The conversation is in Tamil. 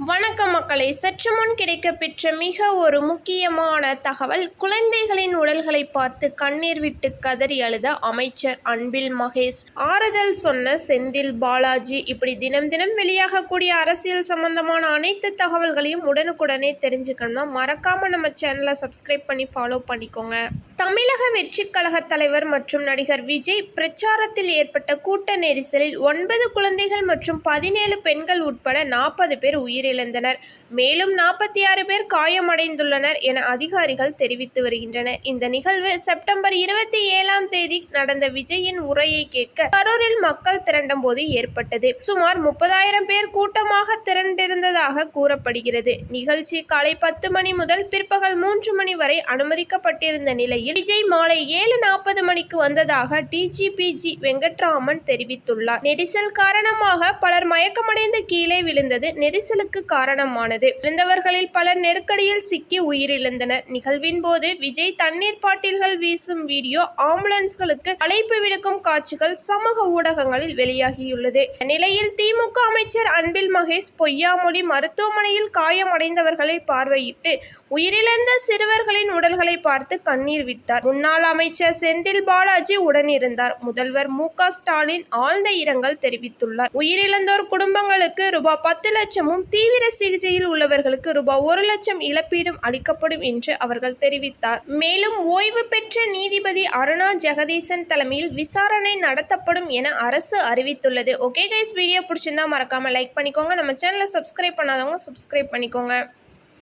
வணக்கம் மக்களை. சற்று முன் கிடைக்கப்பெற்ற மிக ஒரு முக்கியமான தகவல் குழந்தைகளின் உடல்களை பார்த்து கண்ணீர் விட்டு கதறி அழுத அமைச்சர் அன்பில் மகேஷ். ஆறுதல் சொன்ன செந்தில் பாலாஜி இப்படி தினம் தினம் வெளியாகக்கூடிய அரசியல் சம்பந்தமான அனைத்து தகவல்களையும் உடனுக்குடனே தெரிஞ்சுக்கணும்னா மறக்காம நம்ம சேனலை சப்ஸ்கிரைப் பண்ணி ஃபாலோ பண்ணிக்கோங்க. தமிழக வெற்றி கழக தலைவர் மற்றும் நடிகர் விஜய் பிரச்சாரத்தில் ஏற்பட்ட கூட்ட நெரிசலில் ஒன்பது குழந்தைகள் மற்றும் பதினேழு பெண்கள் உட்பட நாற்பது பேர் உயிர் உயிரிழந்தனர். மேலும் நாற்பத்தி ஆறு பேர் காயமடைந்துள்ளனர் என அதிகாரிகள் தெரிவித்து வருகின்றனர். இந்த நிகழ்வு செப்டம்பர் இருபத்தி ஏழாம் தேதி நடந்த விஜயின் உரையை கேட்க கரூரில் மக்கள் திரண்டும் போது ஏற்பட்டது. சுமார் முப்பதாயிரம் பேர் கூட்டமாக திரண்டிருந்ததாக கூறப்படுகிறது. நிகழ்ச்சி காலை பத்து மணி முதல் பிற்பகல் மூன்று மணி வரை அனுமதிக்கப்பட்டிருந்த நிலையில் விஜய் மாலை ஏழு நாற்பது மணிக்கு வந்ததாக டிஜிபிஜி வெங்கட்ராமன் தெரிவித்துள்ளார். நெரிசல் காரணமாக பலர் மயக்கமடைந்து கீழே விழுந்தது. நெரிசலுக்கு காரணமானது. விழுந்தவர்களில் பலர் நெருக்கடியில் சிக்கி உயிரிழந்தனர். நிகழ்வின் போது விஜய் தண்ணீர் பாட்டில்கள் வீசும் வீடியோ ஆம்புலன்ஸ்களுக்கு அழைப்பு விடுக்கும் காட்சிகள் சமூக ஊடகங்களில் வெளியாகியுள்ளது. நிலையில் திமுக அமைச்சர் அன்பில் மகேஷ் பொய்யாமொழி மருத்துவமனையில் காயமடைந்தவர்களை பார்வையிட்டு உயிரிழந்த சிறுவர்களின் உடல்களை பார்த்து கண்ணீர் விட்டார். முன்னாள் அமைச்சர் செந்தில் பாலாஜி உடனிருந்தார். முதல்வர் மு க ஸ்டாலின் ஆழ்ந்த இரங்கல் தெரிவித்துள்ளார். உயிரிழந்தோர் குடும்பங்களுக்கு ரூபாய் பத்து லட்சமும் தீவிர சிகிச்சையில் உள்ளவர்களுக்கு ரூபாய் ஒரு லட்சம் இழப்பீடும் அளிக்கப்படும் என்று அவர்கள் தெரிவித்தார். மேலும் ஓய்வு பெற்ற நீதிபதி அருணா ஜெகதீசன் தலைமையில் விசாரணை நடத்தப்படும் என அரசு அறிவித்துள்ளது. ஓகே கைஸ் வீடியோ பிடிச்சிருந்தா மறக்காம லைக் பண்ணிக்கோங்க. நம்ம சேனலை சப்ஸ்கிரைப் பண்ணாதவங்க சப்ஸ்கிரைப் பண்ணிக்கோங்க.